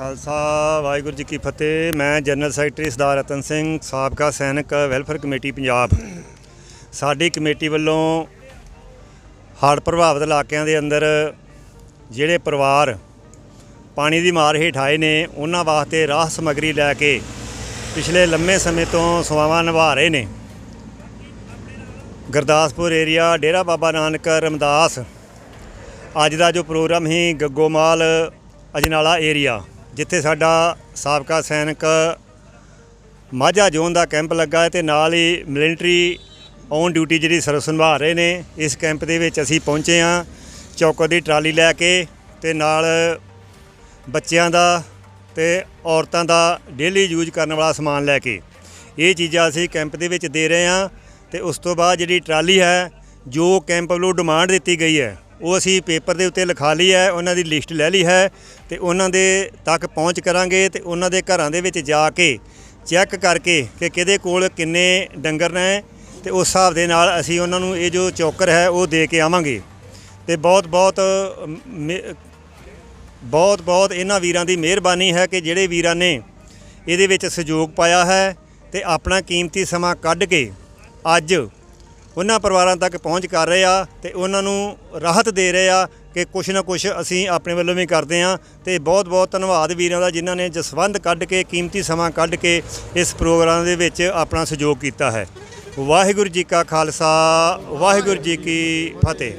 ਖਾਲਸਾ, ਵਾਹਿਗੁਰੂ ਜੀ ਕੀ ਫਤਿਹ। ਮੈਂ ਜਨਰਲ ਸੈਕਟਰੀ ਸਰਦਾਰ ਰਤਨ ਸਿੰਘ, ਸਾਬਕਾ ਸੈਨਿਕ, ਵੈਲਫੇਅਰ ਕਮੇਟੀ, ਪੰਜਾਬ। ਸਾਡੀ ਕਮੇਟੀ ਵੱਲੋਂ ਹੜ੍ਹ ਪ੍ਰਭਾਵਿਤ ਇਲਾਕਿਆਂ ਦੇ ਅੰਦਰ ਜਿਹੜੇ ਪਰਿਵਾਰ ਪਾਣੀ ਦੀ ਮਾਰ ਹੇਠ ਆਏ ਨੇ, ਉਹਨਾਂ ਵਾਸਤੇ ਰਾਹ ਸਮੱਗਰੀ ਲੈ ਕੇ ਪਿਛਲੇ ਲੰਮੇ ਸਮੇਂ ਤੋਂ ਸੇਵਾਵਾਂ ਨਿਭਾ ਰਹੇ ਨੇ। ਗੁਰਦਾਸਪੁਰ ਏਰੀਆ ਡੇਰਾ ਬਾਬਾ ਨਾਨਕ, ਰਮਦਾਸ। ਅੱਜ ਦਾ ਜੋ ਪ੍ਰੋਗਰਾਮ ਹੀ ਗੱਗੋਮਾਲ ਅਜਨਾਲਾ ਏਰੀਆ ਜਿੱਥੇ ਸਾਡਾ ਸਾਬਕਾ ਸੈਨਿਕ ਮਾਝਾ ਜ਼ੋਨ ਦਾ ਕੈਂਪ ਲੱਗਾ ਹੈ ਤੇ ਨਾਲ ਹੀ ਮਿਲਟਰੀ ਔਨ ਡਿਊਟੀ ਜਿਹੜੀ ਸਰਵਿਸ ਨਿਭਾ ਰਹੇ ਨੇ, ਇਸ ਕੈਂਪ ਦੇ ਵਿੱਚ ਅਸੀਂ ਪਹੁੰਚੇ ਹਾਂ ਚੌਕਰ ਦੀ ਟਰਾਲੀ ਲੈ ਕੇ ਤੇ ਨਾਲ ਬੱਚਿਆਂ ਦਾ ਤੇ ਔਰਤਾਂ ਦਾ ਡੇਲੀ ਯੂਜ਼ ਕਰਨ ਵਾਲਾ ਸਮਾਨ ਲੈ ਕੇ। ਇਹ ਚੀਜ਼ਾਂ ਅਸੀਂ ਕੈਂਪ ਦੇ ਵਿੱਚ ਦੇ ਰਹੇ ਹਾਂ ਤੇ ਉਸ ਤੋਂ ਬਾਅਦ ਜਿਹੜੀ ਟਰਾਲੀ ਹੈ, ਜੋ ਕੈਂਪ ਵੱਲੋਂ ਡਿਮਾਂਡ ਦਿੱਤੀ ਗਈ ਹੈ ਉਹ ਅਸੀਂ ਪੇਪਰ ਦੇ ਉੱਤੇ ਲਿਖਾ ਲਈ ਹੈ ਉਹਨਾਂ ਦੀ ਲਿਸਟ ਲੈ ਲਈ ਹੈ ਤੇ ਉਹਨਾਂ ਦੇ ਤੱਕ ਪਹੁੰਚ ਕਰਾਂਗੇ ਤੇ ਉਹਨਾਂ ਦੇ ਘਰਾਂ ਦੇ ਵਿੱਚ ਜਾ ਕੇ ਚੈੱਕ ਕਰਕੇ ਕਿ ਕਿਹਦੇ ਕੋਲ ਕਿੰਨੇ ਡੰਗਰ ਨੇ ਤੇ ਉਸ ਹਿਸਾਬ ਦੇ ਨਾਲ ਅਸੀਂ ਉਹਨਾਂ ਨੂੰ ਇਹ ਜੋ ਚੌਕਰ ਹੈ ਉਹ ਦੇ ਕੇ ਆਵਾਂਗੇ। ਤੇ ਬਹੁਤ ਬਹੁਤ ਅਮ, ਬਹੁਤ ਬਹੁਤ ਇਹਨਾਂ ਵੀਰਾਂ ਦੀ ਮਿਹਰਬਾਨੀ ਹੈ ਕਿ ਜਿਹੜੇ ਵੀਰਾਂ ਨੇ ਇਹਦੇ ਵਿੱਚ ਸਹਿਯੋਗ ਪਾਇਆ ਹੈ ਤੇ ਆਪਣਾ ਕੀਮਤੀ ਸਮਾਂ ਕੱਢ ਕੇ ਅੱਜ ਉਹਨਾਂ ਪਰਿਵਾਰਾਂ ਤੱਕ ਪਹੁੰਚ ਕਰ ਰਹੇ ਆ ਤੇ ਉਹਨਾਂ ਨੂੰ ਰਾਹਤ ਦੇ ਰਹੇ ਆ ਕਿ ਕੁਛ ਨਾ ਕੁਛ ਅਸੀਂ ਆਪਣੇ ਵੱਲੋਂ ਵੀ ਕਰਦੇ ਆ ਤੇ ਬਹੁਤ ਬਹੁਤ ਧੰਨਵਾਦ ਵੀਰਾਂ ਦਾ ਜਿਨ੍ਹਾਂ ਨੇ ਜਸਵੰਦ ਕੱਢ ਕੇ, ਕੀਮਤੀ ਸਮਾਂ ਕੱਢ ਕੇ ਇਸ ਪ੍ਰੋਗਰਾਮ ਦੇ ਵਿੱਚ ਆਪਣਾ ਸਹਿਯੋਗ ਕੀਤਾ ਹੈ। ਵਾਹਿਗੁਰੂ ਜੀ ਕਾ ਖਾਲਸਾ, ਵਾਹਿਗੁਰੂ ਜੀ ਕੀ ਫਤਿਹ।